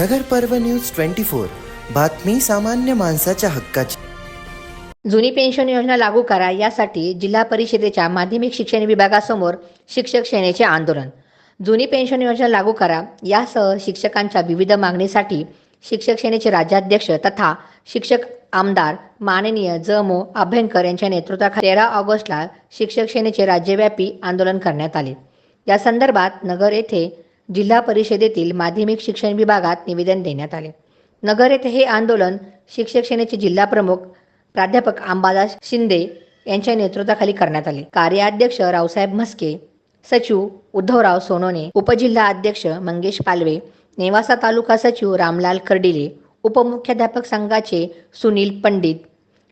नगर पर्व news twenty four. बातमी सामान्य माणसाच्या हक्काची. जुनी पेन्शन योजना लागू करा यासाठी जिल्हा परिषदेच्या माध्यमिक शिक्षण विभागासमोर शिक्षक सेनेचे आंदोलन. जुनी पेन्शन योजना लागू करा यासह शिक्षकांच्या विविध मागणीसाठी शिक्षक सेनेचे राज्याध्यक्ष तथा शिक्षक आमदार माननीय ज. मो. अभ्यंकर यांच्या नेतृत्वाखाली तेरा ऑगस्टला शिक्षक सेनेचे राज्यव्यापी आंदोलन करण्यात आले. या संदर्भात नगर येथे जिल्हा परिषदेतील माध्यमिक शिक्षण विभागात निवेदन देण्यात आले. नगर येथे हे आंदोलन शिक्षक सेनेचे जिल्हा प्रमुख प्राध्यापक अंबादास शिंदे यांच्या नेतृत्वाखाली करण्यात आले. कार्याध्यक्ष रावसाहेब म्हस्के सचिव उद्धवराव सोनोने उपजिल्हा अध्यक्ष मंगेश पालवे नेवासा तालुका सचिव रामलाल कर्डिले उपमुख्याध्यापक संघाचे सुनील पंडित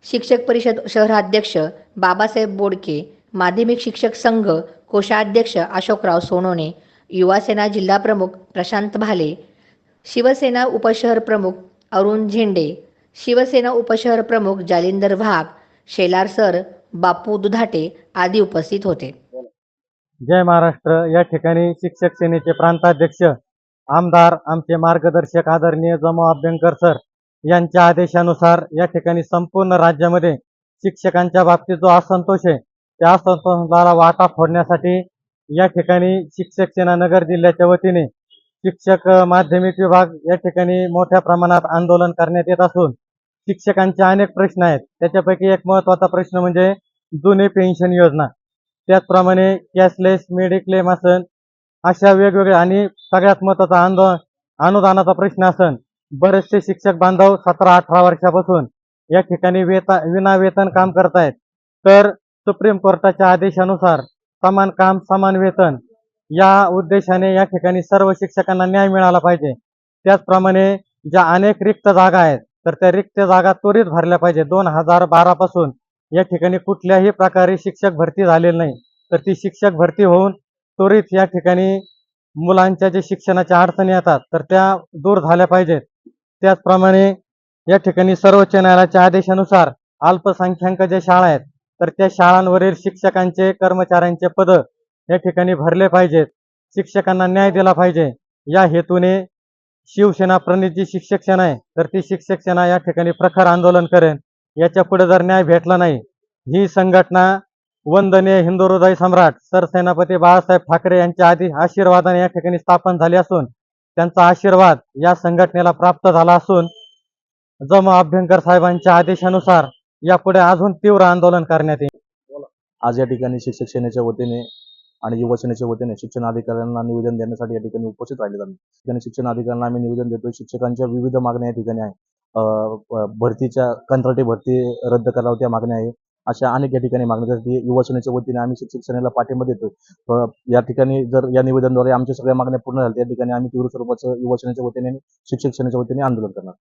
शिक्षक परिषद शहराध्यक्ष बाबासाहेब बोडके माध्यमिक शिक्षक संघ कोषाध्यक्ष अशोकराव सोनोने युवासेना जिल्हा प्रमुख प्रशांत भाले शिवसेना उपशहर प्रमुख अरुण झेंडे शिवसेना उपशहर प्रमुख जालिंदर वाघ शेलार सर बापू दुधाटे आदी उपस्थित होते. जय महाराष्ट्र. या ठिकाणी शिक्षक सेनेचे प्रांताध्यक्ष आमदार आमचे मार्गदर्शक आदरणीय जमा अभ्यंकर सर यांच्या आदेशानुसार या ठिकाणी संपूर्ण राज्यामध्ये शिक्षकांच्या बाबतीत जो असंतोष आहे त्या असंतोषाला वाटा फोडण्यासाठी या ठिकाणी शिक्षक सेना नगर जिल्ह्याच्या वतीने शिक्षक माध्यमिक विभाग या ठिकाणी मोठ्या प्रमाणात आंदोलन करण्यात येत असून शिक्षकांचे अनेक प्रश्न आहेत. त्याच्यापैकी एक महत्त्वाचा प्रश्न म्हणजे जुने पेन्शन योजना. त्याचप्रमाणे कॅशलेस मेडिक्लेम असन अशा वेगवेगळ्या आणि सगळ्यात महत्त्वाचा आंदोलन अनुदानाचा प्रश्न असन बरेचसे शिक्षक बांधव सतरा अठरा वर्षापासून या ठिकाणी वेता विना वेतन काम करतायत. तर सुप्रीम कोर्टाच्या आदेशानुसार समान काम समान वेतन या उद्देशाने या ठिकाणी सर्व शिक्षकांना न्याय मिळाला पाहिजे. त्याचप्रमाणे ज्या अनेक रिक्त जागा आहेत तर त्या रिक्त जागा त्वरित भरल्या पाहिजे. दोन हजार बारा पासून या ठिकाणी कुठल्याही प्रकारे शिक्षक भरती झालेली नाही. तर ती शिक्षक भरती होऊन त्वरित या ठिकाणी मुलांच्या जे शिक्षणाच्या अडचणी येतात तर त्या दूर झाल्या पाहिजेत. त्याचप्रमाणे या ठिकाणी सर्वोच्च न्यायालयाच्या आदेशानुसार अल्पसंख्याक ज्या शाळा आहेत तर त्या शाळांवरील शिक्षकांचे कर्मचाऱ्यांचे पद या ठिकाणी भरले पाहिजेत. शिक्षकांना न्याय दिला पाहिजे. या हेतूने शिवसेना प्रणित जी शिक्षक सेना आहे. तर ती शिक्षक सेना या ठिकाणी प्रखर आंदोलन करेन. याच्यापुढे जर न्याय भेटला नाही ही संघटना वंदनीय हिंदू हृदय सम्राट सरसेनापती बाळासाहेब ठाकरे यांच्या आधी आशीर्वादाने या ठिकाणी स्थापन झाली असून त्यांचा आशीर्वाद या संघटनेला प्राप्त झाला असून जम अभ्यंकर साहेबांच्या आदेशानुसार यापुढे अजून तीव्र आंदोलन करण्यात येईल. आज या ठिकाणी शिक्षक सेनेच्या वतीने आणि युवा सेनेच्या वतीने शिक्षण अधिकाऱ्यांना निवेदन देण्यासाठी या ठिकाणी उपस्थित राहिले आम्ही. ठिकाणी शिक्षण अधिकाऱ्यांना आम्ही निवेदन देतोय. शिक्षकांच्या विविध मागण्या या ठिकाणी आहे. भरतीच्या कंत्राटी भरती रद्द करावं त्या मागण्या आहे. अशा अनेक या ठिकाणी मागण्यासाठी युवा सेनेच्या वतीने आम्ही शिक्षक सेनेला पाठिंबा देतोय. या ठिकाणी जर या निवेदनाद्वारे आमच्या सगळ्या मागण्या पूर्ण झाल्या त्या ठिकाणी आम्ही तीव्र स्वरूपाचं युवा सेनेच्या वतीने आणि शिक्षक सेनेच्या वतीने आंदोलन करणार.